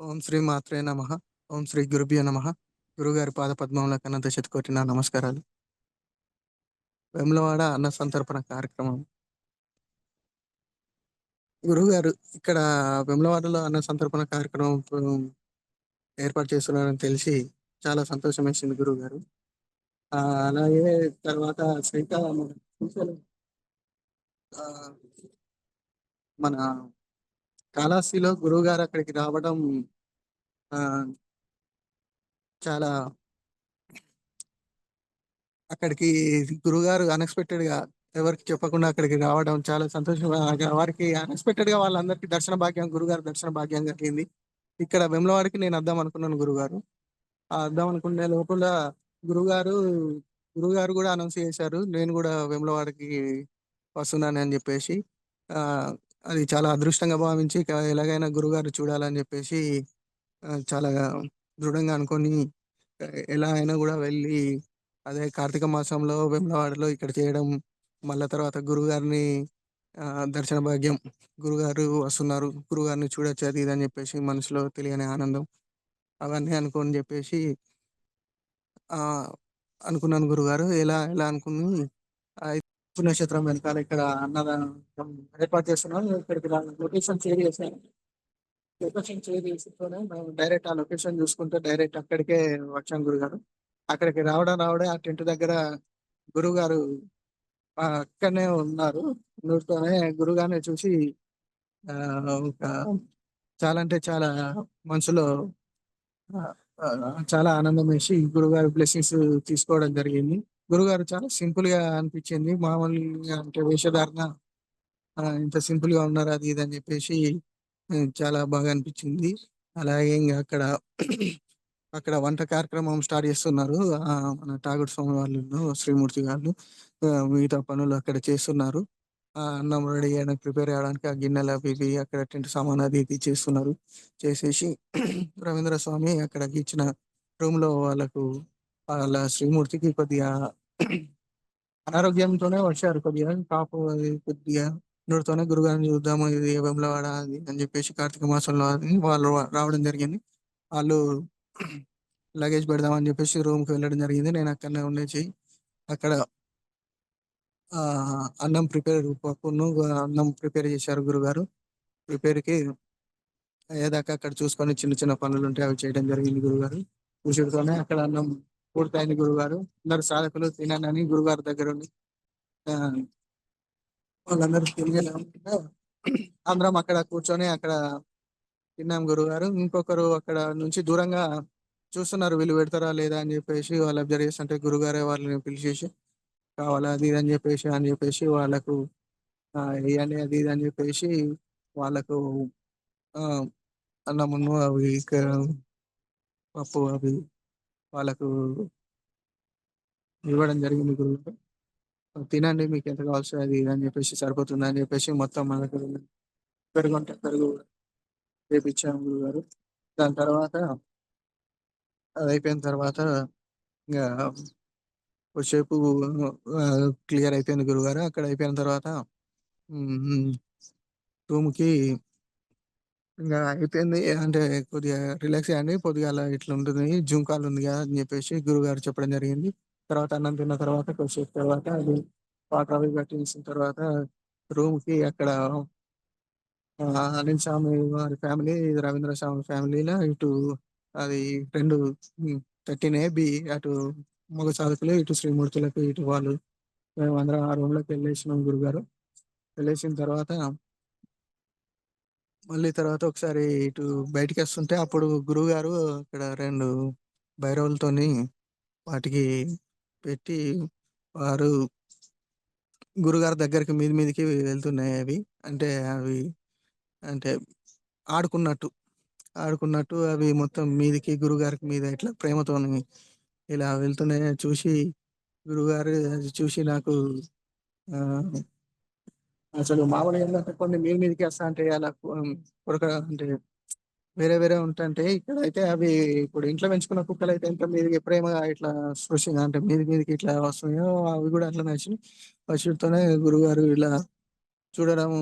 ఓం శ్రీ మాత్రే నమ. ఓం శ్రీ గురుభ్యో నమ. గురుగారి పాద పద్మంలో కన్నా శతకోటి నా నమస్కారాలు. వెమ్లవాడ అన్న సంతర్పణ కార్యక్రమం. గురువు గారు ఇక్కడ వెమ్లవాడలో అన్న సంతర్పణ కార్యక్రమం ఏర్పాటు చేస్తున్నారని తెలిసి చాలా సంతోషం వేసింది గురువు గారు అలాగే తర్వాత శ్రీకాళ మన కాళహస్తిలో గురువు గారు అక్కడికి రావడం ఆ చాలా అక్కడికి గురుగారు అన్ఎక్స్పెక్టెడ్గా ఎవరికి చెప్పకుండా అక్కడికి రావడం చాలా సంతోషం. వారికి అన్ఎక్స్పెక్టెడ్గా వాళ్ళందరికీ దర్శన భాగ్యం గురుగారు దర్శన భాగ్యం కలిగింది ఇక్కడ వెమ్లవాడికి నేను అద్దాం అనుకున్నాను గురుగారు. అద్దాం అనుకునే లోపల గురుగారు గురుగారు కూడా అనౌన్స్ చేశారు. నేను కూడా వెమ్లవాడికి వస్తున్నాను అని చెప్పేసి ఆ అది చాలా అదృష్టంగా భావించి ఎలాగైనా గురుగారు చూడాలని చెప్పేసి చాలా దృఢంగా అనుకొని ఎలా అయినా కూడా వెళ్ళి అదే కార్తీక మాసంలో వెమ్లవాడలో ఇక్కడ చేయడం మళ్ళా తర్వాత గురుగారిని దర్శన భాగ్యం గురుగారు వస్తున్నారు. గురుగారిని చూడొచ్చు అది ఇది అని చెప్పేసి మనసులో తెలియని ఆనందం అవన్నీ అనుకోని చెప్పేసి ఆ అనుకున్నాను గురుగారు. ఎలా ఎలా అనుకుని పుణ్యక్షేత్రం వెనకాల ఇక్కడ అన్నదానం ఏర్పాటు చేస్తున్నాం ఇక్కడికి లొకేషన్ షేర్ చేశాను. లొకేషన్ షేర్ చేసితోనే మేము డైరెక్ట్ ఆ లొకేషన్ చూసుకుంటే డైరెక్ట్ అక్కడికే వచ్చాం గురుగారు. అక్కడికి రావడం రావడే ఆ టెంట్ దగ్గర గురుగారు అక్కడనే ఉన్నారు. నూరుతోనే గురుగానే చూసి ఒక చాలా అంటే చాలా మనసులో చాలా ఆనందం వేసి గురుగారు బ్లెస్సింగ్స్ తీసుకోవడం జరిగింది. గురుగారు చాలా సింపుల్గా అనిపించింది. మామూలుగా అంటే వేషధారణ ఇంత సింపుల్గా ఉన్నారు అది ఇది అని చెప్పేసి చాలా బాగా అనిపించింది. అలాగే ఇంకా అక్కడ అక్కడ వంట కార్యక్రమం స్టార్ట్ చేస్తున్నారు. మన టాగుడు స్వామి వాళ్ళు శ్రీమూర్తి గారు మిగతా పనులు అక్కడ చేస్తున్నారు. ఆ అన్నం రెడీ చేయడానికి ప్రిపేర్ చేయడానికి ఆ గిన్నెలు అవి ఇవి అక్కడ టెంట్ సామాన్ అది ఇది చేస్తున్నారు. చేసేసి రవీంద్ర స్వామి అక్కడ ఇచ్చిన రూమ్లో వాళ్ళకు వాళ్ళ శ్రీమూర్తికి కొద్దిగా అనారోగ్యంతోనే వచ్చారు. కొద్దిగా కాపు అది కొద్దిగా నూరుతోనే గురుగారిని చూద్దాము ఇది వేములవాడ అది అని చెప్పేసి కార్తీక మాసంలో అది వాళ్ళు రావడం జరిగింది. వాళ్ళు లగేజ్ పెడదామని చెప్పేసి రూమ్కి వెళ్ళడం జరిగింది. నేను అక్కడనే ఉండేసి అక్కడ అన్నం ప్రిపేర్ పప్పును అన్నం ప్రిపేర్ చేశారు గురుగారు. ప్రిపేర్కి అయ్యేదాకా అక్కడ చూసుకొని చిన్న చిన్న పనులు ఉంటే అవి చేయడం జరిగింది గురుగారు. కూర్చుడుతోనే అక్కడ అన్నం పూర్తయింది గురుగారు. అందరు సాధకులు తినని గురుగారు దగ్గర ఉండి వాళ్ళందరూ తిరిగి అందరం అక్కడ కూర్చొని అక్కడ తిన్నాం గురుగారు. ఇంకొకరు అక్కడ నుంచి దూరంగా చూస్తున్నారు వీళ్ళు పెడతారా లేదా అని చెప్పేసి వాళ్ళు అబ్జర్వ్ చేస్తుంటే గురుగారే వాళ్ళని పిలిచేసి కావాలా అది ఇది అని చెప్పేసి అని చెప్పేసి వాళ్ళకు వేయాలి అది ఇది అని చెప్పేసి వాళ్ళకు అన్నమును అవి పప్పు అవి వాళ్ళకు ఇవ్వడం జరిగింది గురువు తినండి మీకు ఎంత కావాల్సి అది అని చెప్పేసి సరిపోతుంది అని చెప్పేసి మొత్తం మనకు పెరుగు పెరుగు చేపించాము గురువు గారు దాని తర్వాత అది అయిపోయిన తర్వాత ఇంకా కొద్దిసేపు క్లియర్ అయిపోయింది గురుగారు. అక్కడ అయిపోయిన తర్వాత రూమ్కి ఇంకా అయిపోయింది. అంటే కొద్దిగా రిలాక్స్ అయ్యండి. పొద్దుగాల ఇట్లా ఉంటుంది. జూమ్ కాల్ ఉంది కదా అని చెప్పేసి గురుగారు చెప్పడం జరిగింది. తర్వాత అన్నం తిన్న తర్వాత కొద్దిసేపు తర్వాత అది వాటర్ అవి కట్టించిన తర్వాత రూమ్కి అక్కడ అనిల్ స్వామి వారి ఫ్యామిలీ రవీంద్ర స్వామి ఫ్యామిలీలో ఇటు అది రెండు థర్టీన్ బి అటు మగ సాధకులు ఇటు శ్రీమూర్తులకు ఇటు వాళ్ళు. మేము అందరం ఆ రూమ్లోకి వెళ్ళేసినాం గురుగారు. వెళ్ళేసిన తర్వాత మళ్ళీ తర్వాత ఒకసారి ఇటు బయటికి వస్తుంటే అప్పుడు గురువుగారు గారు రెండు భైరవులతోని వాటికి పెట్టి వారు గురుగారి దగ్గరికి మీది మీదికి వెళ్తున్నాయి అవి. అంటే అవి అంటే ఆడుకున్నట్టు ఆడుకున్నట్టు అవి మొత్తం మీదికి గురుగారికి మీద ఇట్లా ప్రేమతోని ఇలా వెళ్తున్నాయి చూసి గురుగారు అది చూసి నాకు అసలు మామూలుగా ఏంటంటే కొన్ని మీ మీదకి వస్తాంటాయి అలా హ్మ్, కొరక అంటే వేరే వేరే ఉంటాయి ఇక్కడ అయితే అవి ఇప్పుడు ఇంట్లో పెంచుకున్న కుక్కలైతే ఎంత మీదకి ప్రేమగా ఇట్లా స్పృశంగా అంటే మీది మీదకి ఇట్లా వస్తున్నాయో అవి కూడా అట్లా నచ్చినాయి పశువులతోనే గురుగారు ఇలా చూడడం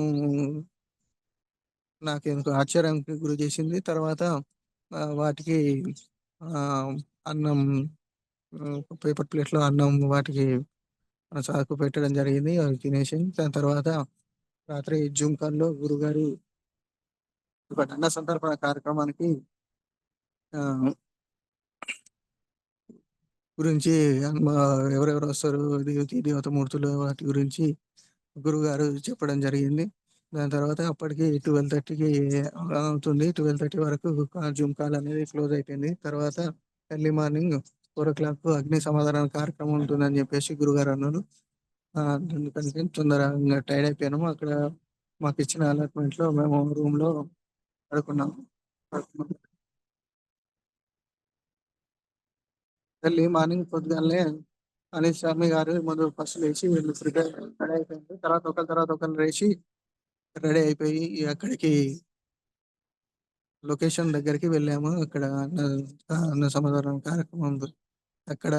నాకెందుకో ఆశ్చర్యానికి గురి చేసింది. తర్వాత వాటికి అన్నం పేపర్ ప్లేట్‌లో అన్నం వాటికి సాకు పెట్టడం జరిగింది. అవి తినేసి దాని తర్వాత రాత్రి జుంకాల్లో గురుగారు ఒక అన్న సంతర్పణ కార్యక్రమానికి గురించి ఎవరెవరు వస్తారు, దేవతి మూర్తులు వాటి గురించి గురుగారు చెప్పడం జరిగింది. దాని తర్వాత అప్పటికి 12:30కి అవుతుంది. 12:30 వరకు జూమ్ కాల్ అనేది క్లోజ్ అయిపోయింది. తర్వాత ఎర్లీ మార్నింగ్ 4:00 అగ్ని సమాధానం కార్యక్రమం ఉంటుందని చెప్పేసి గురుగారు అన్నారు. ఎందుకంటే అందుకని తొందరగా టైర్డ్ అయిపోయాము. అక్కడ మాకు మాకిచ్చిన అలాట్‌మెంట్‌లో మేము రూమ్‌లో పడుకున్నాము. ఎర్లీ మార్నింగ్ పొద్దుగానే అనిల్ స్వామి గారు ముందు ఫస్ట్ లేచి వీళ్ళు ప్రిపేర్ అయిపోయింది తర్వాత ఒకరి తర్వాత ఒకరు లేచి రెడీ అయిపోయి అక్కడికి లొకేషన్ దగ్గరికి వెళ్ళాము. అక్కడ అన్న సమాధానం కార్యక్రమం అక్కడ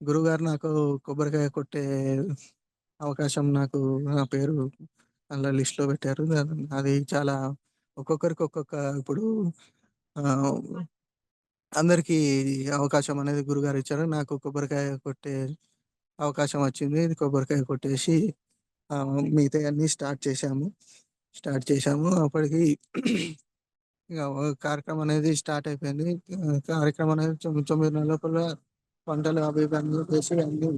గురుగారు నాకు కొబ్బరికాయ కొట్టే అవకాశం నాకు నా పేరు అలా లిస్ట్‌లో పెట్టారు. అది చాలా ఒక్కొక్కరికి ఒక్కొక్క ఇప్పుడు అందరికీ అవకాశం అనేది గురుగారు ఇచ్చారు. నాకు కొబ్బరికాయ కొట్టే అవకాశం వచ్చింది. కొబ్బరికాయ కొట్టేసి మిగతా అన్ని స్టార్ట్ చేశాము. స్టార్ట్ చేశాము. అప్పటికి కార్యక్రమం అనేది స్టార్ట్ అయిపోయింది. కార్యక్రమం అనేది తొమ్మిది నెలల లోపల వంటలు అవి అన్ని చేసి అన్ని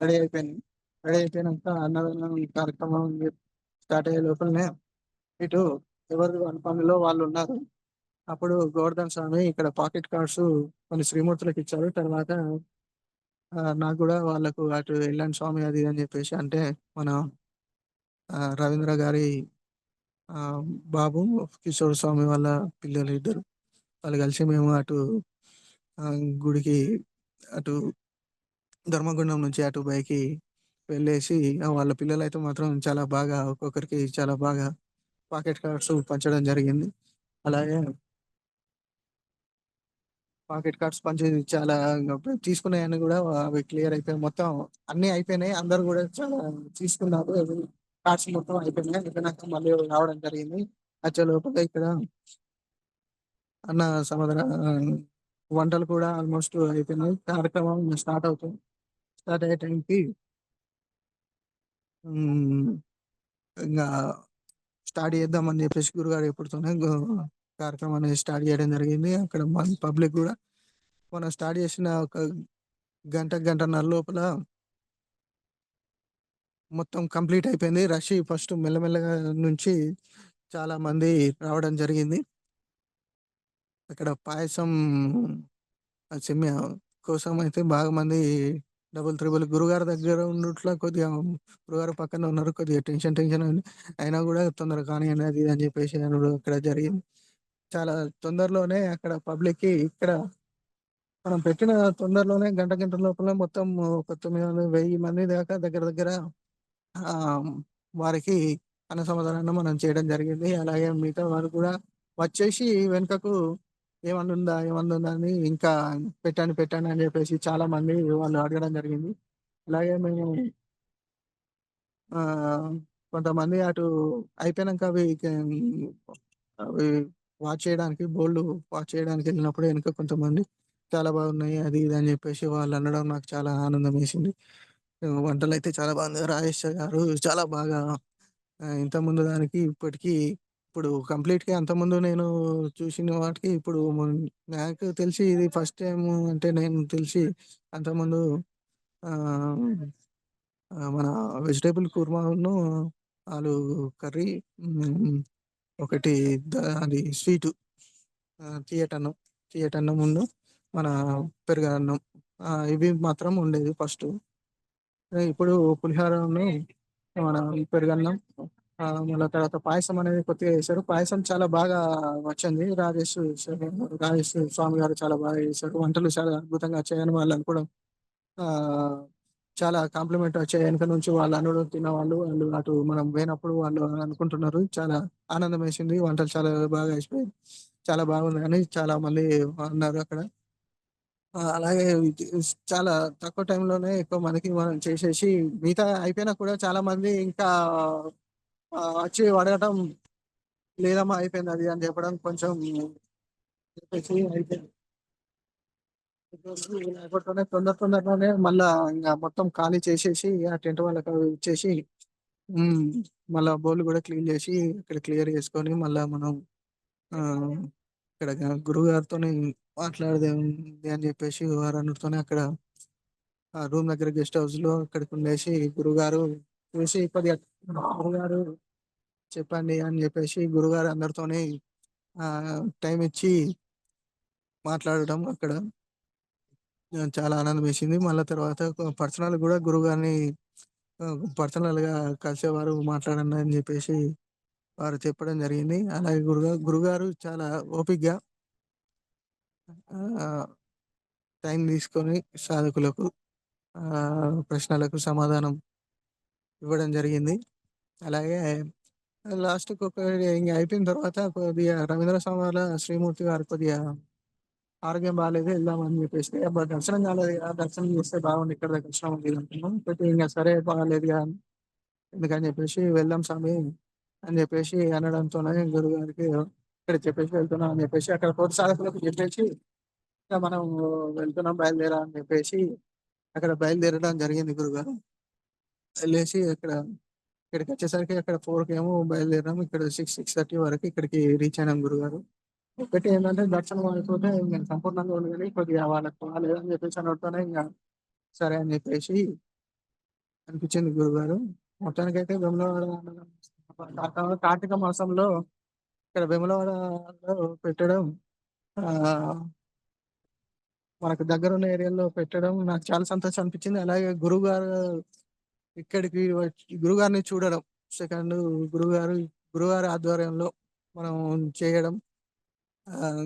రెడీ అయిపోయింది రెడీ అయిపోయినాక అన్నదానం కార్యక్రమం స్టార్ట్ అయ్యే లోపలనే ఇటు ఎవరి పనిలో పనిలో వాళ్ళున్నారు. అప్పుడు గోవర్ధన్ స్వామి ఇక్కడ పాకెట్ కార్డ్స్ కొన్ని శ్రీమూర్తులకిచ్చారు. తర్వాత నాకు కూడా వాళ్ళకు అటు వెళ్ళండి స్వామి అది అని చెప్పేసి అంటే మన రవీంద్ర గారి బాబు కిషోర్ స్వామి వాళ్ళ పిల్లలు ఇద్దరు. వాళ్ళు కలిసి మేము అటు గుడికి అటు ధర్మగుండం నుంచి అటు పైకి వెళ్ళేసి వాళ్ళ పిల్లలు అయితే మాత్రం చాలా బాగా ఒక్కొక్కరికి చాలా బాగా పాకెట్ కార్డ్స్ పంచడం జరిగింది. అలాగే పాకెట్ కార్డ్స్ పనిచేసి చాలా తీసుకున్నాయని కూడా అవి క్లియర్ అయిపోయాయి. మొత్తం అన్ని అయిపోయినాయి. అందరు కూడా చాలా తీసుకున్నారు. అవి కార్డ్స్ మొత్తం అయిపోయినాయి. అయిపోయినాక మళ్ళీ రావడం జరిగింది. అచ్చే లోపల ఇక్కడ అన్న సమాధాన వంటలు కూడా ఆల్మోస్ట్ అయిపోయినాయి. కార్యక్రమం స్టార్ట్ అవుతుంది. స్టార్ట్ అయ్యే టైంకి ఇంకా స్టార్ట్ చేద్దామని చెప్పేసి గురుగారు చెప్పుడుతోనే కార్యక్రమం అనేది స్టార్ట్ చేయడం జరిగింది. అక్కడ మన పబ్లిక్ కూడా మనం స్టార్ట్ చేసిన ఒక గంట, గంటన్నర లోపల మొత్తం కంప్లీట్ అయిపోయింది. రష్ ఫస్ట్ మెల్లమెల్లగా నుంచి చాలా మంది రావడం జరిగింది. అక్కడ పాయసం ఆ కోసం అయితే బాగా మంది డబుల్, త్రిబుల్ గురుగారు దగ్గర ఉన్నట్లో కొద్దిగా గురుగారు పక్కనే ఉన్నారు. కొద్దిగా టెన్షన్ టెన్షన్ అయినా కూడా తొందరగా కానీ అది అని చెప్పేసి అక్కడ జరిగింది. చాలా తొందరలోనే అక్కడ పబ్లిక్‌కి ఇక్కడ మనం పెట్టిన తొందరలోనే గంట, గంట లోపల మొత్తం ఒక 900, 1000 మంది దాకా దగ్గర దగ్గర వారికి అన్న సమాధానాన్ని మనం చేయడం జరిగింది. అలాగే మిగతా వారు కూడా వచ్చేసి వెనుకకు ఏమన్నా ఉందా? ఏమన్నా ఉందా? అని ఇంకా పెట్టాను పెట్టాను అని చెప్పేసి చాలా మంది వాళ్ళు అడగడం జరిగింది. అలాగే మేము కొంతమంది అటు అయిపోయినాక అవి అవి వాచ్ చేయడానికి బోల్డ్ వాచ్ చేయడానికి వెళ్ళినప్పుడు వెనుక కొంతమంది చాలా బాగున్నాయి. అది ఇది అని చెప్పేసి వాళ్ళు అనడం నాకు చాలా ఆనందం వేసింది. వంటలు వంటలైతే చాలా బాగుంది. రాజేష్ గారు చాలా బాగా ఇంత ముందు దానికి ఇప్పటికీ ఇప్పుడు కంప్లీట్‌గా అంతకుముందు నేను చూసిన వాటికి ఇప్పుడు నాకు తెలిసి ఇది ఫస్ట్ టైం అంటే నేను తెలిసి అంతకుముందు మన వెజిటేబుల్ కుర్మాను, ఆలు కర్రీ ఒకటి అది స్వీటు తీయటన్నం తీయటన్నం ఉండు మన పెరుగన్నం. ఇవి మాత్రం ఉండేది ఫస్ట్ ఇప్పుడు పులిహోరను మన పెరుగన్నం మళ్ళీ తర్వాత పాయసం అనేది కొత్తగా చేశారు. పాయసం చాలా బాగా వచ్చింది. రాజేష్ రాజేష్ స్వామి గారు చాలా బాగా చేశారు. వంటలు చాలా అద్భుతంగా వచ్చాయని వాళ్ళు అనుకోవడం చాలా కాంప్లిమెంట్ వచ్చాయి. వెనక నుంచి వాళ్ళు అనడం తిన్నవాళ్ళు వాళ్ళు అటు మనం పోయినప్పుడు వాళ్ళు అనుకుంటున్నారు. చాలా ఆనందం వేసింది. వంటలు చాలా బాగా వేసిపోయి చాలా బాగుంది అని చాలా మంది అన్నారు అక్కడ. అలాగే చాలా తక్కువ టైంలోనే ఎక్కువ మనకి మనం చేసేసి మిగతా అయిపోయినా కూడా చాలా మంది ఇంకా వచ్చి అడగటం లేదమ్మా అయిపోయింది అది అని చెప్పడం కొంచెం చెప్పేసి అయిపోయింది. లేకుండానే తొందర తొందరలోనే మళ్ళా ఇంకా మొత్తం ఖాళీ చేసేసి ఆ టెంట్ వాళ్ళకి ఇచ్చేసి ఉమ్, మళ్ళా బౌల్ కూడా క్లీన్ చేసి ఇక్కడ క్లియర్ చేసుకొని మళ్ళా మనం ఆ ఇక్కడ గురువు గారితో మాట్లాడదే ఉంది అని చెప్పేసి వారన్నతోనే అక్కడ ఆ రూమ్ దగ్గర గెస్ట్ హౌస్లో అక్కడికి ఉండేసి గురుగారు చూసి కొద్దిగా గురుగారు చెప్పండి అని చెప్పేసి గురుగారు అందరితోని ఆ టైం ఇచ్చి మాట్లాడడం అక్కడ. చాలా ఆనందం వేసింది మళ్ళీ తర్వాత పర్సనల్ కూడా గురువు గారిని పర్సనల్గా కలిసేవారు మాట్లాడండి అని చెప్పేసి వారు చెప్పడం జరిగింది. అలాగే గురుగారు గురుగారు చాలా ఓపిగ్గా టైం తీసుకొని సాధకులకు ప్రశ్నలకు సమాధానం ఇవ్వడం జరిగింది. అలాగే లాస్ట్కి ఒక ఇంకా అయిపోయిన తర్వాత కొద్దిగా రవీంద్ర స్వామి వాళ్ళ శ్రీమూర్తి గారు కొద్దిగా ఆరోగ్యం బాగాలేదు వెళ్దామని చెప్పేసి. అబ్బా దర్శనం కాలేదు కదా దర్శనం చేస్తే బాగుంది ఇక్కడ దర్శనం ఉంది అనుకున్నాం అయితే ఇంకా సరే బాగాలేదు కదా ఎందుకని చెప్పేసి వెళ్దాం స్వామి అని చెప్పేసి అనడంతోనే గురువు గారికి ఇక్కడ చెప్పేసి వెళ్తున్నాం అని చెప్పేసి అక్కడ కోటి సాధకులకు చెప్పేసి ఇంకా మనం వెళ్తున్నాం బయలుదేరా అని చెప్పేసి అక్కడ బయలుదేరడం జరిగింది గురుగారు. వెళ్ళేసి ఇక్కడ ఇక్కడికి వచ్చేసరికి అక్కడ ఫోర్కి ఏమో బయలుదేరాం ఇక్కడ సిక్స్ సిక్స్ థర్టీ వరకు ఇక్కడికి రీచ్ అయినాం గురుగారు. ఒకటి ఏంటంటే దర్శనం అయిపోతే నేను సంపూర్ణంగా ఉంది కానీ కొద్దిగా వాళ్ళకి బాగాలేదని చెప్పేసి అనడంతోనే ఇంకా సరే అని చెప్పేసి అనిపించింది గురుగారు. మొత్తానికైతే వెములవాడ కార్తీక- మాసంలో ఇక్కడ వెములవాడలో పెట్టడం ఆ మనకు దగ్గర ఉన్న ఏరియాలో పెట్టడం నాకు చాలా సంతోషం అనిపించింది. అలాగే గురుగారు ఇక్కడికి వచ్చి గురుగారిని చూడడం సెకండ్ గురుగారు గురుగారి ఆధ్వర్యంలో మనం చేయడం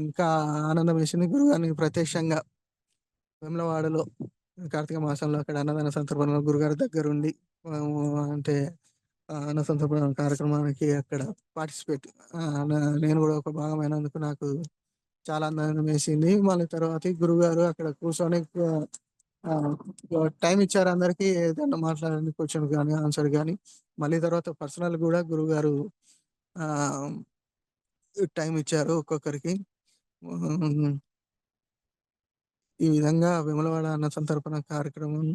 ఇంకా ఆనందం వేసింది గురుగారిని ప్రత్యక్షంగా వేములవాడలో కార్తీక మాసంలో అక్కడ అన్నదాన సందర్భంలో గురుగారి దగ్గర ఉండి అంటే అన్న సందర్భం కార్యక్రమానికి అక్కడ పార్టిసిపేట్ నేను కూడా ఒక భాగమైనందుకు నాకు చాలా ఆనందం వేసింది. మళ్ళీ తర్వాత గురుగారు అక్కడ కూర్చొని టైం ఇచ్చారు అందరికి. ఏదైనా మాట్లాడడానికి క్వశ్చన్ కానీ ఆన్సర్ కానీ మళ్ళీ తర్వాత పర్సనల్ కూడా గురుగారు టైం ఇచ్చారు ఒక్కొక్కరికి ఈ విధంగా విమలవాడ అన్న సంతర్పణ కార్యక్రమం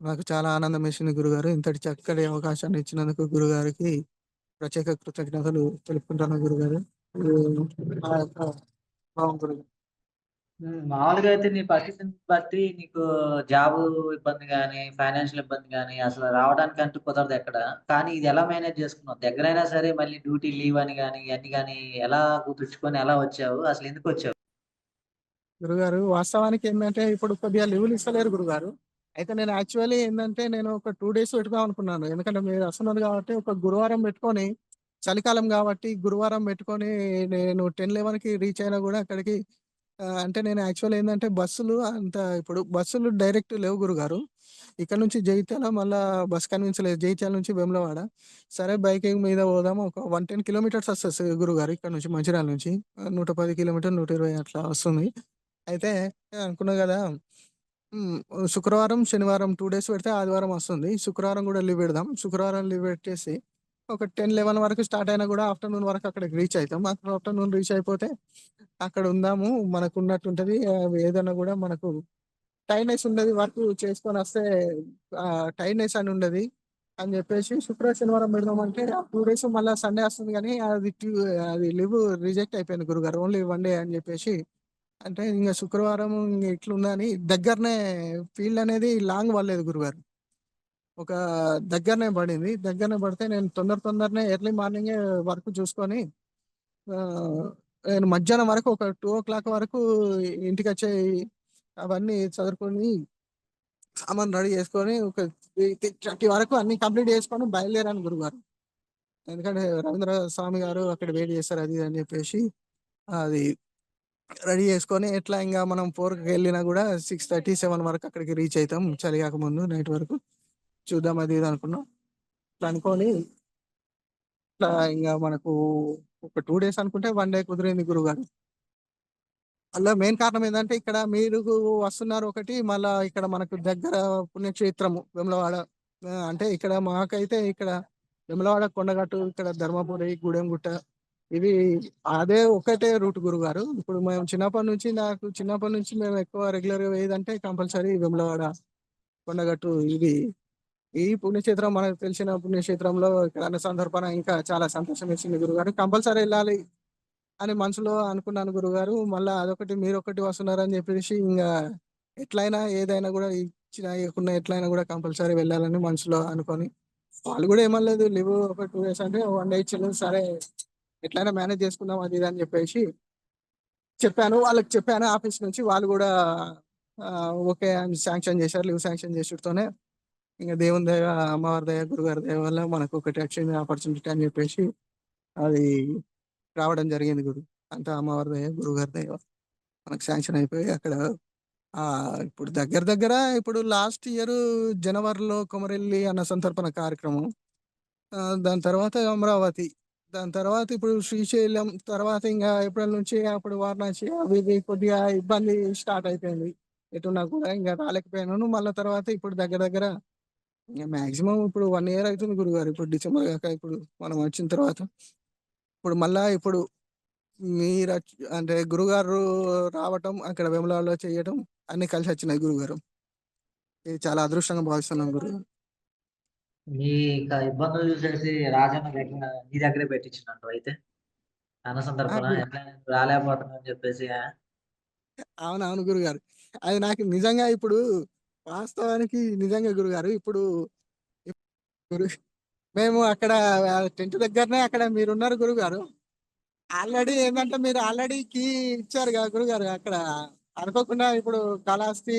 నాకు చాలా ఆనందం వేసింది గురుగారు. ఇంతటి చక్కటి అవకాశాన్ని ఇచ్చినందుకు గురుగారికి ప్రత్యేక కృతజ్ఞతలు తెలుపుకుంటాను గురుగారు ఇది యొక్క గురుగారు. మామూలుగా అయితే నీ పరిస్థితిని బట్టి నీకు జాబ్ ఇబ్బంది కానీ ఫైనాన్షియల్ ఇబ్బంది కానీ అసలు రావడానికి అంటూ కుదరదు ఎక్కడ. కానీ ఇది ఎలా మేనేజ్ చేసుకున్నావు? దగ్గరైనా సరే మళ్ళీ డ్యూటీ లీవ్ అని కానీ ఇవన్నీ కానీ ఎలా కుదుర్చుకొని ఎలా వచ్చావు? అసలు ఎందుకు వచ్చావు? గురుగారు వాస్తవానికి ఏంటంటే ఇప్పుడు కొద్దిగా లీవ్లు ఇస్తలేరు గురుగారు. అయితే నేను యాక్చువల్లీ ఏంటంటే నేను ఒక టూ డేస్ పెట్టుదాం అనుకున్నాను. ఎందుకంటే మీరు వస్తున్నారు కాబట్టి ఒక గురువారం పెట్టుకొని చలికాలం కాబట్టి గురువారం పెట్టుకొని నేను టెన్ లెవెన్కి రీచ్ అయినా కూడా అక్కడికి ఆ, అంటే నేను యాక్చువల్ ఏంటంటే బస్సులు అంత ఇప్పుడు బస్సులు డైరెక్ట్ లేవు గురుగారు. ఇక్కడ నుంచి జగిత్యాల మళ్ళా బస్ కన్వీన్స్ లేదు. జగిత్యాల నుంచి వేములవాడ. సరే బైకింగ్ మీద పోదాం. ఒక వన్ టెన్ కిలోమీటర్స్ వస్తుంది గురుగారు ఇక్కడ నుంచి మంచిర్యాల నుంచి. నూట పది కిలోమీటర్ నూట ఇరవై అట్లా వస్తుంది. అయితే నేను అనుకున్నా కదా శుక్రవారం శనివారం టూ డేస్ పెడితే ఆదివారం వస్తుంది. శుక్రవారం కూడా లీవ్ పెడదాం. శుక్రవారం లీవ్ పెట్టేసి ఒక టెన్ లెవెన్ వరకు స్టార్ట్ అయినా కూడా ఆఫ్టర్నూన్ వరకు అక్కడికి రీచ్ అవుతాం. అక్కడ ఆఫ్టర్నూన్ రీచ్ అయిపోతే అక్కడ ఉందాము. మనకు ఉన్నట్టు ఉంటుంది ఏదైనా కూడా మనకు టైర్డ్నెస్ ఉండదు వర్క్ చేసుకొని వస్తే టైర్డ్నెస్ అని ఉండదు అని చెప్పేసి శుక్ర శనివారం పెడదామంటే టూ డేస్ మళ్ళీ సండే వస్తుంది కానీ అది ట్యూ- అది లీవ్ రిజెక్ట్ అయిపోయింది గురుగారు. ఓన్లీ వన్ డే అని చెప్పేసి అంటే ఇంకా శుక్రవారం ఇట్లుందని దగ్గరనే ఫీల్డ్ అనేది లాంగ్ పడలేదు గురుగారు. ఒక దగ్గరనే పడింది. దగ్గరనే పడితే నేను తొందర తొందరనే ఎర్లీ మార్నింగే వర్క్ చూసుకొని నేను మధ్యాహ్నం వరకు ఒక టూ ఓ క్లాక్ వరకు ఇంటికి వచ్చే అవన్నీ చదువుకొని సామాన్ రెడీ చేసుకొని ఒక థర్టీ వరకు అన్ని కంప్లీట్ చేసుకొని బయలుదేరాను గురుగారు. ఎందుకంటే రవీంద్ర స్వామి గారు అక్కడ వెయిట్ చేస్తారు అది అని చెప్పేసి అది రెడీ చేసుకొని ఎట్లా ఇంకా మనం ఫోర్కి వెళ్ళినా కూడా సిక్స్ థర్టీ సెవెన్ వరకు అక్కడికి రీచ్ అవుతాం చలి కాకముందు నైట్ వరకు. చూద్దాం అది ఇది అనుకున్నాం. ఇట్లా అనుకొని ఇట్లా ఇంకా మనకు ఒక టూ డేస్ అనుకుంటే వన్ డే కుదిరింది గురుగారు అలా మెయిన్ కారణం ఏంటంటే ఇక్కడ మీరు వస్తున్నారు ఒకటి మళ్ళా ఇక్కడ మనకు దగ్గర పుణ్యక్షేత్రము వెమ్లవాడ అంటే ఇక్కడ మాకైతే ఇక్కడ వెమ్లవాడ కొండగట్టు ఇక్కడ ధర్మపురి గూడెంగుట్ట ఇవి అదే ఒకటే రూట్ గురుగారు ఇప్పుడు మేము చిన్నప్పటి నుంచి నాకు చిన్నప్పటి నుంచి మేము ఎక్కువ రెగ్యులర్గా ఏదంటే కంపల్సరీ వెమ్లవాడ కొండగట్టు ఇది ఈ పుణ్యక్షేత్రం మనకు తెలిసిన పుణ్యక్షేత్రంలో ఇక్కడ అన్న సందర్భాన ఇంకా చాలా సంతోషం వేసింది గురుగారు. కంపల్సరీ వెళ్ళాలి అని మనసులో అనుకున్నాను గురుగారు. మళ్ళా అదొకటి మీరు ఒకటి వస్తున్నారని చెప్పేసి ఇంకా ఎట్లయినా ఏదైనా కూడా ఇచ్చిన ఇవ్వకుండా ఎట్లయినా కూడా కంపల్సరీ వెళ్ళాలని మనసులో అనుకొని వాళ్ళు కూడా ఏమనలేదు. లివ్ ఒక టూ డేస్ అంటే వన్ డే ఇచ్చింది సరే ఎట్లయినా మేనేజ్ చేసుకుందాం అది ఇది అని చెప్పేసి చెప్పాను. వాళ్ళకి చెప్పాను ఆఫీస్ నుంచి. వాళ్ళు కూడా ఓకే అని శాంక్షన్ చేశారు. లీవ్ శాంక్షన్ చేసేటతోనే ఇంకా దేవుని దయ అమ్మవారి దయ గురుగారి దయ వల్ల మనకు ఒకటి వచ్చింది ఆపర్చునిటీ అని చెప్పేసి అది రావడం జరిగింది గురు. అంతా అమ్మవారి దయ గురుగారి దయ మనకు శాంక్షన్ అయిపోయి అక్కడ ఇప్పుడు దగ్గర దగ్గర ఇప్పుడు లాస్ట్ ఇయర్ జనవరిలో కొమరెల్లి అన్న సంతర్పణ కార్యక్రమం దాని తర్వాత అమరావతి దాని తర్వాత ఇప్పుడు శ్రీశైలం తర్వాత ఇంకా ఏప్రిల్ నుంచి అప్పుడు వారణాసి అవి ఇవి కొద్దిగా ఇబ్బంది స్టార్ట్ అయిపోయింది. ఎటున్నా కూడా ఇంకా రాలేకపోయాను మళ్ళీ తర్వాత ఇప్పుడు దగ్గర దగ్గర మాక్సిమం ఇప్పుడు వన్ ఇయర్ అవుతుంది గురుగారు. ఇప్పుడు డిసెంబర్ కాక ఇప్పుడు మనం వచ్చిన తర్వాత. ఇప్పుడు మళ్ళా ఇప్పుడు మీరు అంటే గురుగారు రావటం అక్కడ వెమలాలో చేయటం అన్ని కలిసి వచ్చినాయి గురుగారు. ఇది చాలా అదృష్టంగా భావిస్తున్నాం గురుగారు మీ ఇబ్బందులు చూసేసి రాజన్న దగ్గర నీ దగ్గరే పెట్టించినట్టు అయితే. అన్న సందర్భన గురు- రాలేకపోతున్నా అని చెప్పేసి ఆ? అవును అవును గురుగారు. అది నాకు నిజంగా ఇప్పుడు వాస్తవానికి నిజంగా గురుగారు ఇప్పుడు గురు మేము అక్కడ టెంట్ దగ్గరనే అక్కడ మీరున్నారు గురుగారు. ఆల్రెడీ ఏంటంటే మీరు ఆల్రెడీ కీ ఇచ్చారు కదా గురుగారు అక్కడ అనుకోకుండా ఇప్పుడు కాళహస్తి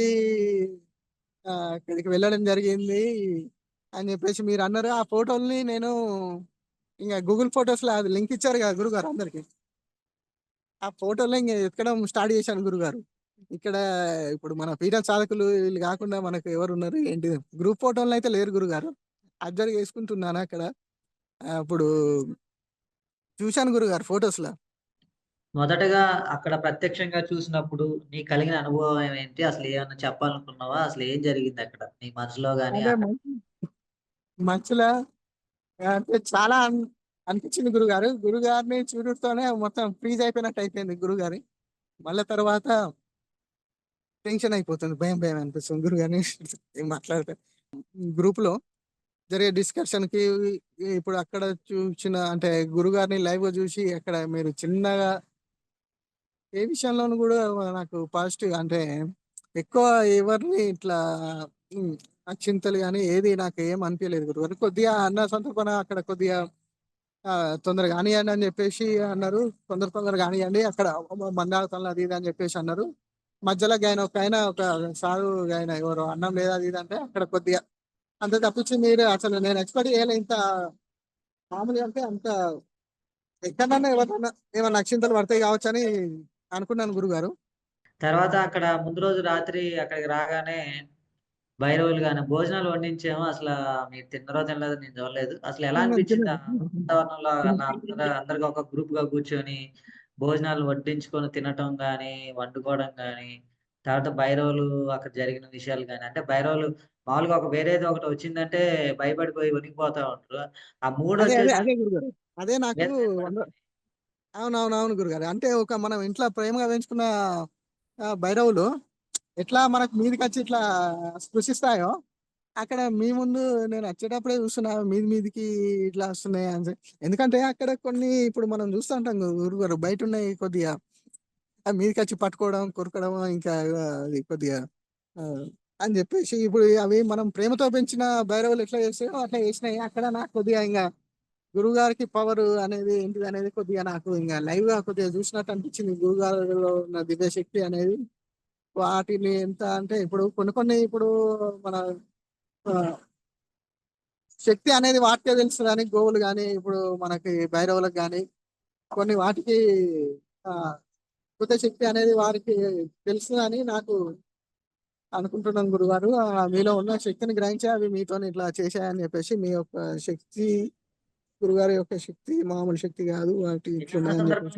ఇక్కడికి వెళ్ళడం జరిగింది అని చెప్పేసి మీరు అన్నారు. ఆ ఫోటోల్ని నేను ఇంకా గూగుల్ ఫొటోస్లో అది లింక్ ఇచ్చారు కదా గురుగారు అందరికి. ఆ ఫోటోలో ఇంకా ఎక్కడం స్టార్ట్ చేశాను గురుగారు. ఇక్కడ ఇప్పుడు మన పీఠ సాధకులు వీళ్ళు కాకుండా మనకు ఎవరు ఉన్నారు ఏంటి? గ్రూప్ ఫోటోలు అయితే లేరు గురుగారు. అబ్జర్వ్ చేసుకుంటున్నాను అక్కడ. అప్పుడు చూశాను గురుగారు ఫొటోస్లో మొదటగా అక్కడ ప్రత్యక్షంగా చూసినప్పుడు నీకు కలిగిన అనుభవం ఏంటి? అసలు ఏమన్నా చెప్పాలనుకున్నావా? అసలు ఏం జరిగింది అక్కడ? నీ మనసులో గానీ మంచులా అంటే చాలా అన్- అనిపించింది గురుగారు. గురుగారిని చూడటంతోనే మొత్తం ఫ్రీజ్ అయిపోయినట్టు అయిపోయింది గురుగారి. మళ్ళీ తర్వాత టెన్షన్ అయిపోతుంది భయం భయం అనిపిస్తుంది. గురువు గారిని మాట్లాడితే గ్రూప్లో జరిగే డిస్కషన్కి ఇప్పుడు అక్కడ చూసిన అంటే గురుగారిని లైవ్గా చూసి అక్కడ మీరు చిన్నగా ఏ విషయంలోనూ కూడా నాకు పాజిటివ్ అంటే ఎక్కువ ఎవరిని ఇట్లా ఉమ్, కానీ ఏది నాకు ఏం అనిపించలేదు గురుగారు కొద్దిగా అన్న సంతర్పణ అక్కడ కొద్దిగా తొందరగా కానివ్వండి అని చెప్పేసి అన్నారు. తొందర తొందరగా కానివ్వండి అక్కడ మందాలతలు అది ఇది అని చెప్పేసి అన్నారు. మధ్యలో ఆయన ఒక ఆయన ఒక సారు ఆయన ఎవరు అన్నం లేదా అది ఇది అంటే అక్కడ కొద్దిగా అంత తప్పించి మీరు అసలు నేను ఎక్స్పెక్ట్ చేయలే ఇంత మామూలుగా అంటే అంత ఎక్కడన్నా ఎవరన్నా ఏమన్నా అక్షింతలు పడతాయి కావచ్చు అని అనుకున్నాను గురుగారు. తర్వాత అక్కడ ముందు రోజు రాత్రి అక్కడికి రాగానే భైరవులు గాని భోజనాలు వండించాము అసలు మీరు తిన్నరో తినలేదో నేను చూడలేదు. అసలు ఎలా అనిపించింది వాతావరణంలో అందరికి ఒక గ్రూప్గా కూర్చొని భోజనాలు వడ్డించుకొని తినటం గాని వండుకోవడం గాని తర్వాత భైరవులు అక్కడ జరిగిన విషయాలు గాని అంటే భైరవులు మామూలుగా ఒక వేరేది ఒకటి వచ్చిందంటే భయపడిపోయి వణికిపోతా ఉంటారు. ఆ మూడు అదే నాకు మీద వంద- అవునవును అవును గురుగారు. అంటే ఒక మనం ఇంట్లో ప్రేమగా పెంచుకున్న భైరవులు ఎట్లా మనకు మీదకి వచ్చి ఇట్లా స్పృశిస్తాయో అక్కడ మీ ముందు నేను వచ్చేటప్పుడే చూస్తున్నా మీది మీదికి ఇట్లా వస్తున్నాయి అని చెప్పి. ఎందుకంటే అక్కడ కొన్ని ఇప్పుడు మనం చూస్తూ ఉంటాం గు- గురుగారు బయట ఉన్నాయి కొద్దిగా. ఆ వచ్చి పట్టుకోవడం కొరకడం ఇంకా అది కొద్దిగా ఆ, అని చెప్పేసి ఇప్పుడు అవి మనం ప్రేమతో పెంచిన భైరవులు ఎట్లా చేస్తాయో అట్లా చేసినాయి. అక్కడ నాకు కొద్దిగా ఇంకా గురుగారికి పవర్ అనేది ఏంటిది అనేది కొద్దిగా నాకు ఇంకా లైవ్గా కొద్దిగా చూసినట్టు అనిపించింది. గురువుగారిలో ఉన్న దివ్యశక్తి అనేది వాటిని ఎంత అంటే ఇప్పుడు కొన్ని కొన్ని ఇప్పుడు మన శక్తి అనేది వాటికే తెలుసు కానీ గోవులు కానీ ఇప్పుడు మనకి భైరవులకు కానీ కొన్ని వాటికి అద్భుత శక్తి అనేది వారికి తెలుసు అని నాకు అనుకుంటున్నాను గురుగారు. ఆ మీలో ఉన్న శక్తిని గ్రహించి అవి మీతో ఇట్లా చేశాయని చెప్పేసి మీ యొక్క శక్తి గురుగారి యొక్క శక్తి మామూలు శక్తి కాదు వాటి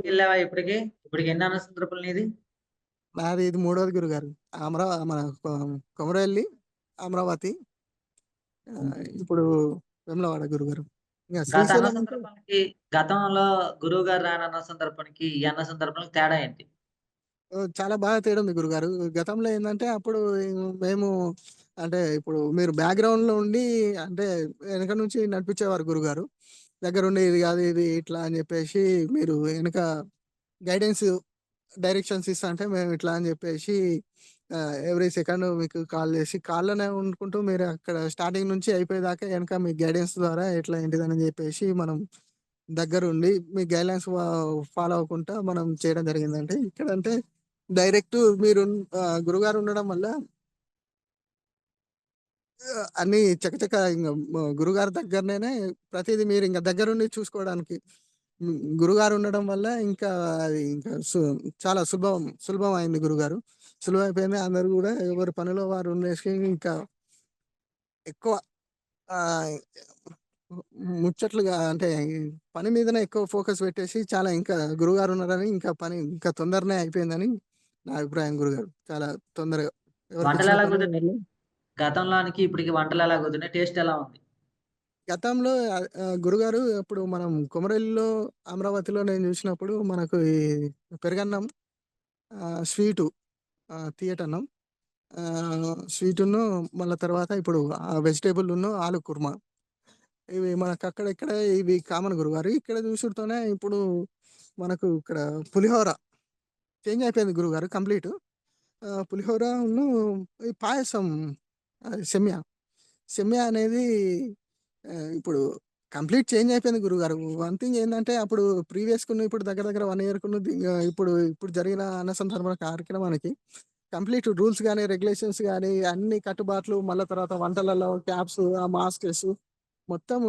వెళ్ళావా ఇప్పటికి? ఇప్పటికి ఎన్ని అన్న సందర్భాలు నీది? నాది ఇది మూడోది గురుగారు. అమరావతి మన కొమరవెల్లి అమరావతి ఇప్పుడు వెమ్లవాడ గురుగారు. గతంలో గురువు గారు రాని అన్న సందర్భానికి ఈ అన్న సందర్భానికి తేడా ఏంటి? చాలా బాగా తేడా ఉంది గురుగారు. గతంలో ఏంటంటే అప్పుడు మేము అంటే ఇప్పుడు మీరు బ్యాక్గ్రౌండ్లో ఉండి అంటే వెనక నుంచి నడిపించేవారు గురుగారు. దగ్గర ఉండి ఇది కాదు ఇది ఇట్లా అని చెప్పేసి మీరు వెనక గైడెన్స్ డైరెక్షన్స్ ఇస్తా అంటే మేము ఇట్లా అని చెప్పేసి ఎవ్రీ సెకండ్ మీకు కాల్ చేసి కాల్లోనే ఉండుకుంటూ మీరు అక్కడ స్టార్టింగ్ నుంచి అయిపోయేదాకా వెనక మీ గైడెన్స్ ద్వారా ఎట్లా ఏంటిదని చెప్పేసి మనం దగ్గరుండి మీ గైడ్లైన్స్ ఫాలో అవ్వకుండా మనం చేయడం జరిగిందంటే ఇక్కడ అంటే డైరెక్ట్ మీరు గురుగారు ఉండడం వల్ల అన్ని చకచక ఇంకా గురుగారు దగ్గరనే ప్రతిదీ మీరు ఇంకా దగ్గరుండి చూసుకోవడానికి. గురుగారు ఉండడం వల్ల ఇంకా అది ఇంకా సు- చాలా సులభం సులభం అయింది గురుగారు. సులభం అయిపోయింది. అందరు కూడా ఎవరి పనిలో వారు ఉండేసి ఇంకా ఎక్కువ ముచ్చట్లుగా అంటే పని మీదనే ఎక్కువ ఫోకస్ పెట్టేసి చాలా ఇంకా గురుగారు ఉన్నారని ఇంకా పని ఇంకా తొందరనే అయిపోయిందని నా అభిప్రాయం గురుగారు చాలా తొందరగా వంటలు ఎలా కుదిరినాయి? గతంలోనికి ఇప్పటికి వంటలు ఎలా కుదిరినాయి? టేస్ట్ ఎలా ఉంది? గతంలో గురుగారు ఇప్పుడు మనం కొమరల్లిలో అమరావతిలో నేను చూసినప్పుడు మనకు ఈ పెరుగన్నం స్వీటు తీయటన్నం. స్వీటును మళ్ళీ తర్వాత ఇప్పుడు వెజిటేబుల్ను వెజిటేబుల్ ఆలు కుర్మా. ఇవి మనకు అక్కడ ఇక్కడ ఇవి కామన్ గురుగారు ఇక్కడ చూసుడుతోనే ఇప్పుడు మనకు ఇక్కడ పులిహోర చేంజ్ అయిపోయింది గురుగారు కంప్లీట్. పులిహోర ఈ పాయసం అది సెమ్యా. సెమ్యా అనేది ఇప్పుడు కంప్లీట్ చేంజ్ అయిపోయింది గురుగారు. వన్ థింగ్ ఏంటంటే అప్పుడు ప్రీవియస్ కున్న ఇప్పుడు దగ్గర దగ్గర వన్ ఇయర్ కున్న ఇప్పుడు ఇప్పుడు జరిగిన అన్న సందర్భ కార్యక్రమానికి కంప్లీట్ రూల్స్ కానీ రెగ్యులేషన్స్ కానీ అన్ని కట్టుబాట్లు మళ్ళీ తర్వాత వంటలలో క్యాప్స్ ఆ మాస్క్స్ మొత్తం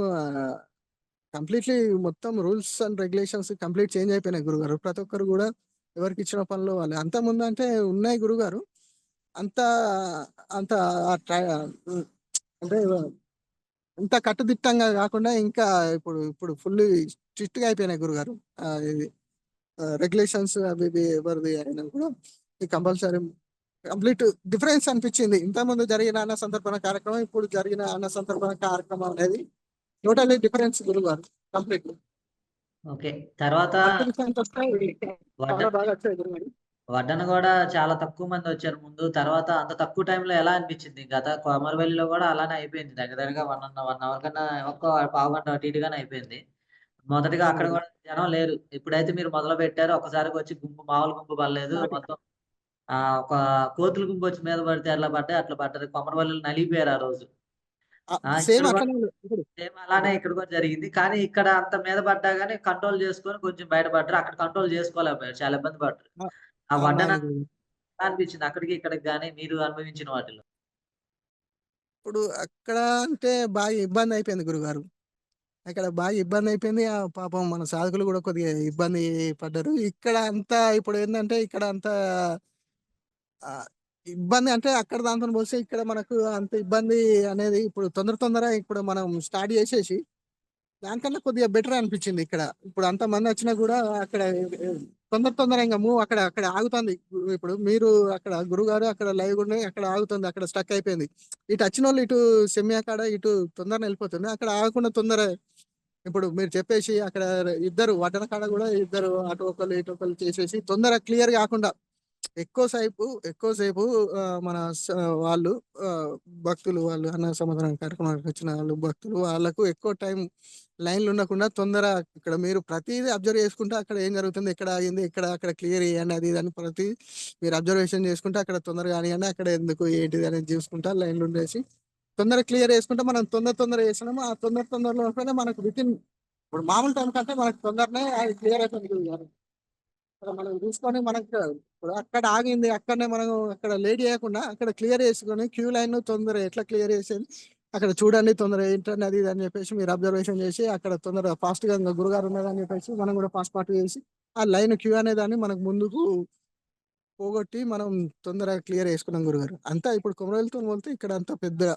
కంప్లీట్లీ మొత్తం rules and regulations complete change అయిపోయినాయి గురుగారు. ప్రతి ఒక్కరు కూడా ఎవరికి ఇచ్చిన పనులు వాళ్ళు. అంత ముందు అంటే ఉన్నాయి గురుగారు. అంత అంత అంటే ఇంత కట్టుదిట్టంగా కాకుండా ఇంకా ఇప్పుడు ఇప్పుడు ఫుల్ స్ట్రిక్ట్గా అయిపోయినాయి గురుగారు. ఇది రెగ్యులేషన్స్ అవి ఇవి ఎవరిది అయినా కూడా కంపల్సరీ కంప్లీట్ డిఫరెన్స్ అనిపించింది. ఇంతకుముందు జరిగిన అన్న సందర్భన కార్యక్రమం ఇప్పుడు జరిగిన అన్న సందర్భన కార్యక్రమం అనేది టోటల్లీ డిఫరెన్స్ గురుగారు కంప్లీట్ ఓకే తర్వాత వడ్డన కూడా చాలా తక్కువ మంది వచ్చారు ముందు. తర్వాత అంత తక్కువ టైంలో ఎలా అనిపించింది? గత కొమరవెల్లిలో కూడా అలానే అయిపోయింది. దగ్గర దగ్గరగా వన్ అన్న వన్ అవర్ కన్నా ఒక్క పావు గంట అటు ఇటుగానే అయిపోయింది. మొదటిగా అక్కడ కూడా జనం లేరు. ఎప్పుడైతే మీరు మొదలు పెట్టారో. ఒకసారికి వచ్చి గుంపు మామూలు గుంపు పడలేదు. మొత్తం ఆ ఒక కోతుల గుంపు వచ్చి మీద పడితే అట్లా పడ్డాయి. అట్లా పడ్డారు కొమరవెల్లిలో నలిగిపోయారు ఆ రోజు. సేమ్ అలానే ఇక్కడ కూడా జరిగింది. కానీ ఇక్కడ అంత మీద పడ్డా కానీ కంట్రోల్ చేసుకొని కొంచెం బయటపడ్డారు అక్కడ కంట్రోల్ చేసుకోలేకపోయారు. చాలా ఇబ్బంది పడ్డారు. ఆ- వడ్డన అనిపించింది అక్కడికి ఇక్కడికి కానీ మీరు అనుభవించిన వాటిలో? ఇప్పుడు అక్కడ అంటే బాగా ఇబ్బంది అయిపోయింది గురుగారు. అక్కడ బాగా ఇబ్బంది అయిపోయింది. ఆ పాపం మన సాధకులు కూడా కొద్దిగా ఇబ్బంది పడ్డారు. ఇక్కడ అంతా ఇప్పుడు ఏంటంటే ఇక్కడ అంతా ఇబ్బంది అంటే అక్కడ దాంతో పోస్తే ఇక్కడ మనకు అంత ఇబ్బంది అనేది ఇప్పుడు తొందర తొందర ఇప్పుడు మనం స్టార్ట్ చేసేసి దానికన్నా కొద్దిగా బెటర్ అనిపించింది ఇక్కడ. ఇప్పుడు అంత మంది వచ్చినా కూడా అక్కడ తొందర తొందర ఇంకా మూవ్ అక్కడ అక్కడ ఆగుతుంది. ఇప్పుడు మీరు అక్కడ గురుగారు అక్కడ లైవ్ ఉన్నాయి అక్కడ ఆగుతుంది. అక్కడ స్టక్ అయిపోయింది. ఇటు వచ్చిన వాళ్ళు ఇటు సెమ్యా కాడ ఇటు తొందరగా వెళ్ళిపోతుంది. అక్కడ ఆగకుండా తొందర ఇప్పుడు మీరు చెప్పేసి అక్కడ ఇద్దరు వడ్డన కాడ కూడా ఇద్దరు అటు ఒకళ్ళు ఇటు ఒకళ్ళు చేసేసి తొందర క్లియర్ కాకుండా ఎక్కువసేపు ఎక్కువసేపు మన స- వాళ్ళు భక్తులు వాళ్ళు అన్న సమాధానం కార్యక్రమానికి వచ్చిన వాళ్ళు భక్తులు వాళ్ళకు ఎక్కువ టైం లైన్లు ఉండకుండా తొందర ఇక్కడ మీరు ప్రతిదీ అబ్జర్వ్ చేసుకుంటే అక్కడ ఏం జరుగుతుంది ఎక్కడ ఆగింది ఎక్కడ అక్కడ క్లియర్ చేయండి అది ఇది అని ప్రతి మీరు అబ్జర్వేషన్ చేసుకుంటే అక్కడ తొందరగా కానివ్వండి అక్కడ ఎందుకు ఏంటిది అనేది చూసుకుంటా లైన్లు ఉండేసి తొందర క్లియర్ చేసుకుంటే మనం తొందర తొందర చేసినాము ఆ తొందర తొందరలో మనకు విత్ ఇన్ ఇప్పుడు మామూలు టైం కంటే మనకు తొందరనే అది క్లియర్ అయిపోయింది మనం చూసుకొని మనకు ఇప్పుడు అక్కడ ఆగింది అక్కడనే మనం అక్కడ లేట్ చేయకుండా అక్కడ క్లియర్ చేసుకొని క్యూ లైన్ తొందర ఎట్లా క్లియర్ చేసేది? అక్కడ చూడండి తొందర ఏంటని అది ఇది అని చెప్పేసి మీరు అబ్జర్వేషన్ చేసి అక్కడ తొందర ఫాస్ట్గా ఇంకా గురుగారు ఉన్నదని చెప్పేసి మనం కూడా ఫాస్ట్ పార్ట్ చేసి ఆ లైన్ క్యూ అనే దాన్ని మనకు ముందుకు పోగొట్టి మనం తొందరగా క్లియర్ చేసుకున్నాం గురుగారు. అంతా ఇప్పుడు కొమరవెల్లితో పోలితే ఇక్కడ అంత పెద్దగా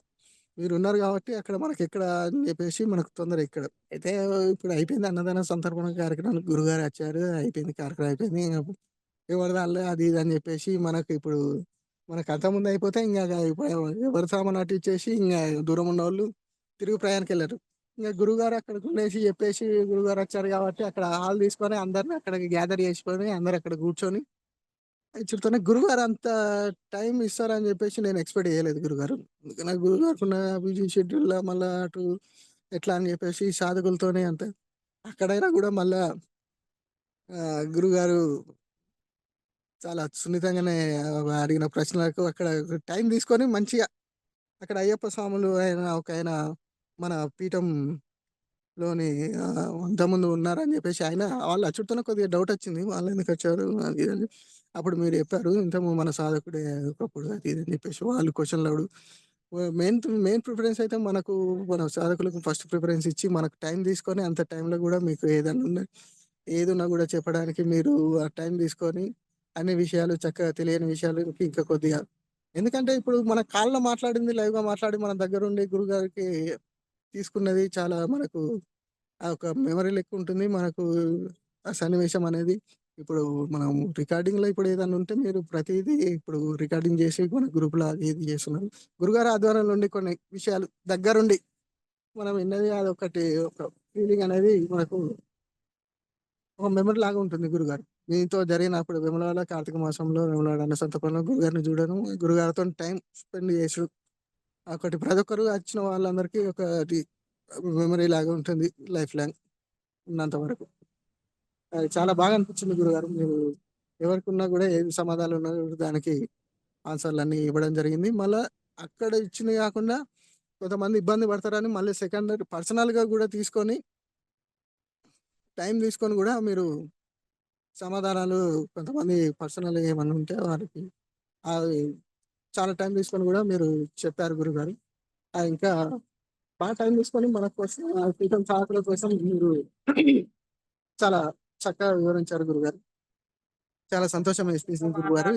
మీరు ఉన్నారు కాబట్టి అక్కడ మనకి ఇక్కడ అని చెప్పేసి మనకు తొందర ఇక్కడ. అయితే ఇప్పుడు అయిపోయింది అన్నదాన సంతర్పణ కార్యక్రమానికి గురుగారు వచ్చారు అయిపోయింది కార్యక్రమం అయిపోయింది. ఇంకా ఎవరి దానిలో అది ఇది అని చెప్పేసి మనకు ఇప్పుడు మనకు అంతకుముందు అయిపోతే ఇంకా ఇప్పుడు ఎవరి సామాన్ అటు ఇచ్చేసి ఇంకా దూరం ఉన్న వాళ్ళు తిరుగు ప్రయాణానికి వెళ్ళారు. ఇంకా గురుగారు అక్కడ ఉండేసి చెప్పేసి గురుగారు వచ్చారు కాబట్టి అక్కడ హాల్ తీసుకొని అందరిని అక్కడికి గ్యాదర్ చేసుకొని అందరు అక్కడ కూర్చొని చెప్తాను గురుగారు అంత టైం ఇస్తారని చెప్పేసి నేను ఎక్స్పెక్ట్ చేయలేదు గురుగారు. నాకు గురుగారు ఉన్న బిజీ షెడ్యూల్లో మళ్ళీ అటు ఎట్లా అని చెప్పేసి సాధకులతోనే అంత అక్కడైనా కూడా మళ్ళా గురుగారు చాలా సున్నితంగానే అడిగిన ప్రశ్నలకు అక్కడ టైం తీసుకొని మంచిగా అక్కడ అయ్యప్ప స్వాములు ఆయన ఒక ఆయన మన పీఠం లోని ఆ, అంతకుముందు ఉన్నారని చెప్పేసి ఆయన వాళ్ళు అచ్చుడుతున్న కొద్దిగా డౌట్ వచ్చింది. వాళ్ళు ఎందుకు వచ్చారు? అది ఇది అని అప్పుడు మీరు చెప్పారు ఇంత మన సాధకుడే ఒకప్పుడు అది ఇది అని చెప్పేసి వాళ్ళు క్వశ్చన్లు అడుగు. మెయిన్ మెయిన్ ప్రిఫరెన్స్ అయితే మనకు మన సాధకులకు ఫస్ట్ ప్రిఫరెన్స్ ఇచ్చి మనకు టైం తీసుకొని అంత టైంలో కూడా మీకు ఏదైనా ఉన్న ఏదున్నా కూడా చెప్పడానికి మీరు ఆ టైం తీసుకొని అన్ని విషయాలు చక్కగా తెలియని విషయాలు ఇంకా కొద్దిగా. ఎందుకంటే ఇప్పుడు మన కాళ్ళలో మాట్లాడింది లైవ్గా మాట్లాడి మన దగ్గర ఉండి గురుగారికి తీసుకున్నది చాలా మనకు ఆ ఒక మెమరీ లెక్క ఉంటుంది. మనకు ఆ సన్నివేశం అనేది ఇప్పుడు మనం రికార్డింగ్లో ఇప్పుడు ఏదైనా ఉంటే మీరు ప్రతిదీ ఇప్పుడు రికార్డింగ్ చేసి మన గ్రూప్లో అది ఇది చేస్తున్నారు. గురుగారు ఆధ్వర్యంలో ఉండి కొన్ని విషయాలు దగ్గరుండి మనం విన్నది అది ఒకటి ఒక ఫీలింగ్ అనేది మనకు ఒక మెమరీ లాగా ఉంటుంది గురుగారు. దీంతో జరిగినప్పుడు విమలవాడ కార్తీక మాసంలో విమలవాడ అన్న సంతపంలో గురుగారిని చూడడం గురుగారితో టైం స్పెండ్ చేసుడు ఒకటి ప్రతి ఒక్కరు వచ్చిన వాళ్ళందరికీ ఒకటి మెమరీ లాగా ఉంటుంది లైఫ్ లాంగ్ ఉన్నంత వరకు. అది చాలా బాగా అనిపించింది గురుగారు. మీరు ఎవరికి ఉన్నా కూడా ఏది సమాధానాలు ఉన్నా కూడా దానికి ఆన్సర్లు అన్ని ఇవ్వడం జరిగింది. మళ్ళీ అక్కడ ఇచ్చినవి కాకుండా కొంతమంది ఇబ్బంది పడతారని మళ్ళీ సెకండ్ పర్సనల్గా కూడా తీసుకొని టైం తీసుకొని కూడా మీరు సమాధానాలు కొంతమంది పర్సనల్గా ఏమన్నా ఉంటే వారికి చాలా టైం తీసుకొని కూడా మీరు చెప్పారు గురుగారు. ఆ ఇంకా బాగా టైం తీసుకొని మన కోసం ఆ పీఠం సాకుల కోసం మీరు చాలా చక్కగా వివరించారు గురుగారు. చాలా సంతోషం వేస్తుంది గురుగారు.